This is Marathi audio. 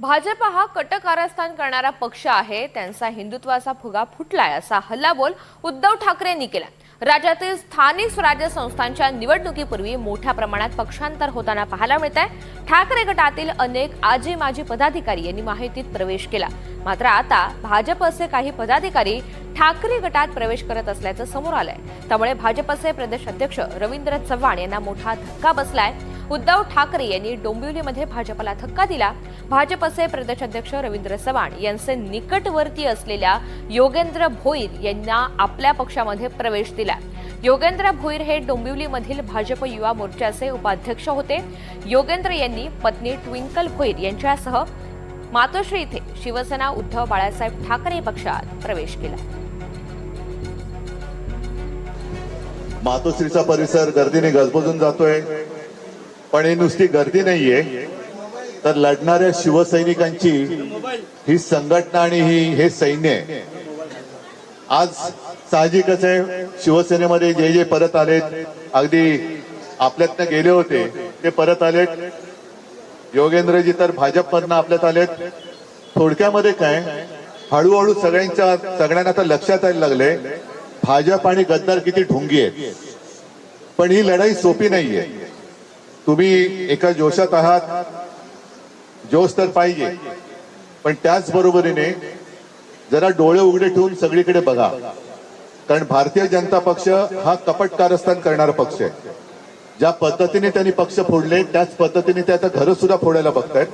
भाजप हा कटकारस्थान करणारा पक्ष आहे. त्यांचा हिंदुत्वाचा फुगा फुटलाय असा हल्लाबोल उद्धव ठाकरेंनी केला राज्यातील स्थानिक स्वराज्य संस्थांच्या निवडणुकीपूर्वी मोठ्या प्रमाणात पक्षांतर होताना पाहायला मिळत आहे ठाकरे गटातील अनेक आजी माजी पदाधिकारी यांनी माहितीत प्रवेश केला. मात्र आता भाजपचे काही पदाधिकारी ठाकरे गटात प्रवेश करत असल्याचं समोर आलंय. त्यामुळे भाजपचे प्रदेश अध्यक्ष रवींद्र चव्हाण यांना मोठा धक्का बसलाय. उद्धव ठाकरे यांनी डोंबिवलीमध्ये भाजपला धक्का दिला. भाजपचे प्रदेशाध्यक्ष रवींद्र चव्हाण यांचे निकटवर्ती असलेल्या योगेंद्र भोईर यांना आपल्या पक्षामध्ये प्रवेश दिला. योगेंद्र भोईर हे डोंबिवलीमधील भाजप युवा मोर्चाचे उपाध्यक्ष होते. योगेंद्र यांनी पत्नी ट्विंकल भोईर यांच्यासह मातोश्री इथे शिवसेना उद्धव बाळासाहेब ठाकरे पक्षात प्रवेश केला. मातोश्रीचा परिसर गर्दीने गजबजून जातोय. पण ही नुसती गर्दी नाहीये. तर लढणाऱ्या शिवसैनिकांची ही संघटना आणि ही हे सैन्य आहे. आज साहजिकच आहे शिवसेनेमध्ये जे जे परत आलेत अगदी आपल्यातनं गेले होते ते परत आलेत. योगेंद्रजी तर भाजपमधनं आपल्यात आलेत. थोडक्यामध्ये काय हळूहळू सगळ्यांच्या सगळ्यांना आता लक्षात यायला लागले भाजप आणि गद्दार किती ढोंगी आहेत. पण ही लढाई सोपी नाहीये. तुम्ही एका जोशात आहात जोश तर पाहिजे. पण त्याचबरोबरीने जरा डोळे उघडे ठेवून सगळीकडे बघा. कारण भारतीय जनता पक्ष हा कपट कारस्थान करणारा पक्ष आहे. ज्या पद्धतीने त्यांनी पक्ष फोडले त्याच पद्धतीने ते आता घरं सुद्धा फोडायला बघतायत.